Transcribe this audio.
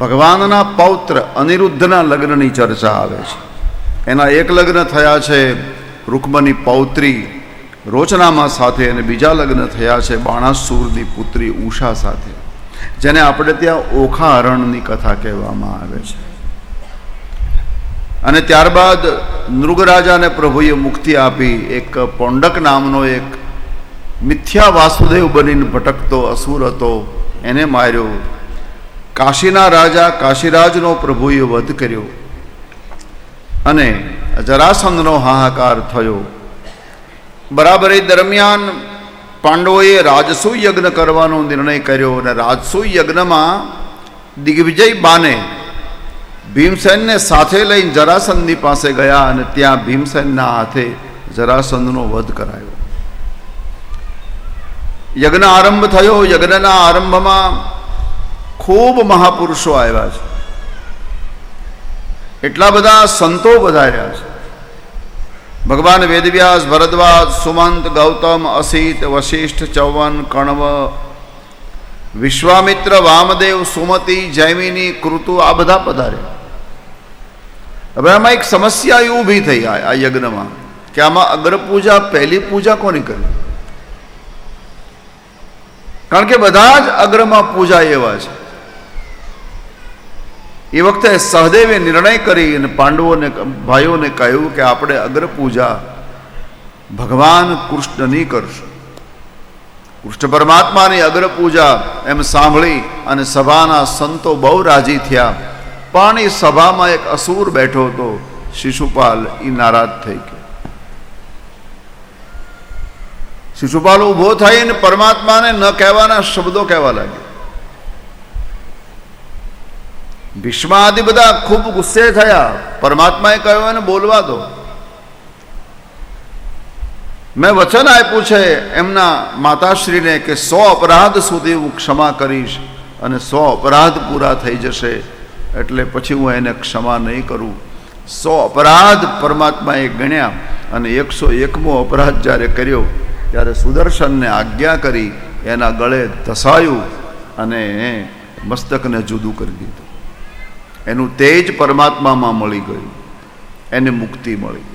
ભગવાનના પૌત્ર અનિરુદ્ધના લગ્નની ચર્ચા આવે છે. એના એક લગ્ન થયા છે રૂકમની પૌત્રી રોચનામાં સાથે અને બીજા લગ્ન થયા છે બાણાસુરની પુત્રી ઉષા સાથે, જેને આપણે ત્યાં ઓખા હરણની કથા કહેવામાં આવે છે. અને ત્યારબાદ નૃગરાજાને પ્રભુએ મુક્તિ આપી, એક પોંડક નામનો એક મિથ્યા વાસુદેવ બનીને ભટકતો, અસુર હતો, એને માર્યો કાશીના રાજા કાશીરાજનો પ્રભુએ વધ કર્યો અને જરાસંધનો હાહાકાર થયો. બરાબર એ દરમિયાન પાંડવોએ રાજસુ યજ્ઞ કરવાનો નિર્ણય કર્યો અને રાજસુ યજ્ઞમાં દિગ્વિજય બાને ભીમસેનને સાથે લઈને જરાસંધની પાસે ગયા અને ત્યાં ભીમસેનના હાથે જરાસંધનો વધ કરાયો. યજ્ઞ આરંભ થયો. યજ્ઞના આરંભમાં ખૂબ મહાપુરુષો આવ્યા છે. એટલા બધા સંતો વધાર્યા છે. ભગવાન વેદવ્યાસ, ભરદ્વાજ, સુમંત, ગૌતમ, અસિત, વશિષ્ઠ, ચૌવન કણવ વિશ્વામિત્ર, વામદેવ, સુમતિ, જૈમિની, કૃતુ આ બધા પધાર્યા. હવે આમાં એક સમસ્યા એ ઊભી થઈ આ યજ્ઞમાં કે આમાં અગ્રપૂજા, પહેલી પૂજા કોની કરી કારણ કે બધા જ અગ્રમાં પૂજા એવા છે. એ વખતે સહદેવે નિર્ણય કરી અને પાંડવોને, ભાઈઓને કહ્યું કે આપણે અગ્ર પૂજા ભગવાન કૃષ્ણની કરશું. કૃષ્ણ પરમાત્માની અગ્ર પૂજા એમ સાંભળી અને સભાના સંતો બહુ રાજી થયા. પણ એ સભામાં એક અસુર બેઠો હતો, શિશુપાલ એ નારાજ થઈ ગયો. શિશુપાલ ઊભો થઈને પરમાત્માને ન કહેવાના શબ્દો કહેવા લાગ્યો. ભીષ્માદિ બધા ખૂબ ગુસ્સે થયા. પરમાત્માએ કહ્યું, એને બોલવા દો. મેં વચન આપ્યું છે એમના માતાશ્રીને કે સો અપરાધ સુધી હું ક્ષમા કરીશ અને સો અપરાધ પૂરા થઈ જશે એટલે પછી હું એને ક્ષમા નહીં કરું. સો અપરાધ પરમાત્માએ ગણ્યા અને એકસો એકમો અપરાધ જ્યારે કર્યો, ત્યારે સુદર્શનને આજ્ઞા કરી એના ગળે ધસાયું અને મસ્તકને જુદું કરી દીધું. એનું તેજ પરમાત્મામાં મળી ગયું. એને મુક્તિ મળી.